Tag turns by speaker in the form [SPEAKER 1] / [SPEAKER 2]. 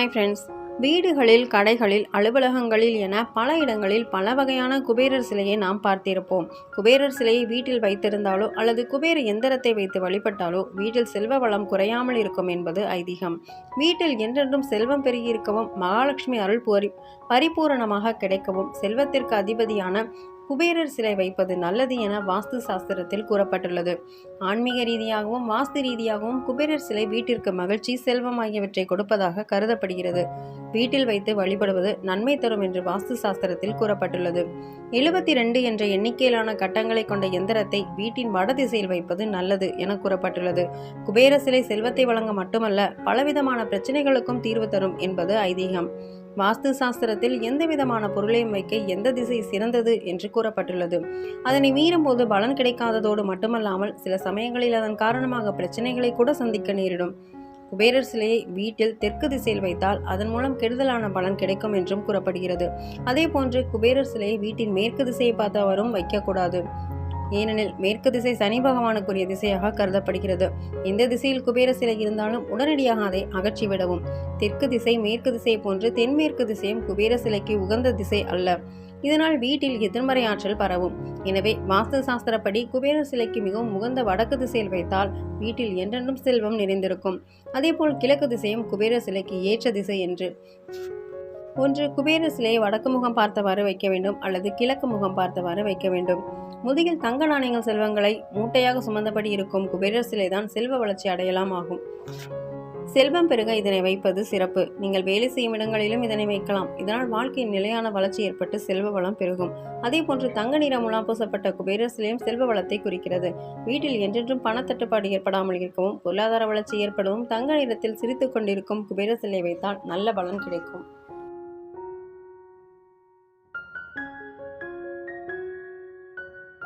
[SPEAKER 1] Hi friends வீடுகளில் கடைகளில் அலுவலகங்களில் என பல இடங்களில் பல வகையான குபேரர் சிலையை நாம் பார்த்திருப்போம். குபேரர் சிலையை வீட்டில் வைத்திருந்தாலோ அல்லது குபேர எந்திரத்தை வைத்து வழிபட்டாலோ வீட்டில் செல்வ வளம் குறையாமல் இருக்கும் என்பது ஐதீகம். வீட்டில் என்றென்றும் செல்வம் பெருகியிருக்கவும் மகாலட்சுமி அருள் பரிபூரணமாக கிடைக்கவும் செல்வத்திற்கு அதிபதியான குபேரர் சிலை வைப்பது நல்லது என வாஸ்து சாஸ்திரத்தில் கூறப்பட்டுள்ளது. ஆன்மீக ரீதியாகவும் வாஸ்து ரீதியாகவும் குபேரர் சிலை வீட்டிற்கு மகிழ்ச்சி செல்வம் ஆகியவற்றை கொடுப்பதாக கருதப்படுகிறது. வீட்டில் வைத்து வழிபடுவது நன்மை தரும் என்று வாஸ்து சாஸ்திரத்தில் கூறப்பட்டுள்ளது. எழுபத்தி ரெண்டு என்ற எண்ணிக்கையிலான கட்டங்களை கொண்ட எந்திரத்தை வீட்டின் வடதிசையில் வைப்பது நல்லது என கூறப்பட்டுள்ளது. குபேர சிலை செல்வத்தை வழங்க மட்டுமல்ல பலவிதமான பிரச்சனைகளுக்கும் தீர்வு தரும் என்பது ஐதீகம். வாஸ்து சாஸ்திரத்தில் எந்த விதமான பொருளையும் வைக்க எந்த திசை சிறந்தது என்று கூறப்பட்டுள்ளது. அதனை மீறும்போது பலன் கிடைக்காததோடு மட்டுமல்லாமல் சில சமயங்களில் அதன் காரணமாக பிரச்சனைகளை கூட சந்திக்க நேரிடும். குபேரர் சிலையை வீட்டில் தெற்கு திசையில் வைத்தால் அதன் மூலம் கெடுதலான பலன் கிடைக்கும் என்றும் கூறப்படுகிறது. அதே போன்று குபேரர் சிலையை வீட்டின் மேற்கு திசையை பார்த்தவரும் வைக்கக்கூடாது. ஏனெனில் மேற்கு திசை சனி பகவானுக்குரிய திசையாக கருதப்படுகிறது. எந்த திசையில் குபேர சிலை இருந்தாலும் உடனடியாக அதை அகற்றிவிடவும் தெற்கு திசை மேற்கு திசை போன்று தென்மேற்கு திசையும் குபேர சிலைக்கு உகந்த திசை அல்ல. இதனால் வீட்டில் எதிர்மறை ஆற்றல் பரவும். எனவே வாஸ்து சாஸ்திரப்படி குபேர சிலைக்கு மிகவும் உகந்த வடக்கு திசையில் வைத்தால் வீட்டில் என்றென்றும் செல்வம் நிறைந்திருக்கும். அதேபோல் கிழக்கு திசையும் குபேர சிலைக்கு ஏற்ற திசை என்று. ஒன்று குபேர சிலையை வடக்கு முகம் பார்த்தவாறு வைக்க வேண்டும் அல்லது கிழக்கு முகம் பார்த்தவாறு வைக்க வேண்டும். முதுகில் தங்க நாணயங்கள் செல்வங்களை மூட்டையாக சுமந்தபடி இருக்கும் குபேரர் சிலைதான் செல்வ வளர்ச்சி அடையலாம் ஆகும். செல்வம் பெருக இதனை வைப்பது சிறப்பு. நீங்கள் வேலை செய்யும் இடங்களிலும் இதனை வைக்கலாம். இதனால் வாழ்க்கையின் நிலையான வளர்ச்சி ஏற்பட்டு செல்வ வளம் பெருகும். அதே போன்று தங்க நிற முலாம் பூசப்பட்ட குபேர சிலையும் செல்வ வளத்தை குறிக்கிறது. வீட்டில் என்றென்றும் பணத்தட்டுப்பாடு ஏற்படாமல் இருக்கவும் பொருளாதார வளர்ச்சி ஏற்படவும் தங்க நிறத்தில் சிரித்து கொண்டிருக்கும் குபேர சிலை வைத்தால் நல்ல பலன் கிடைக்கும்.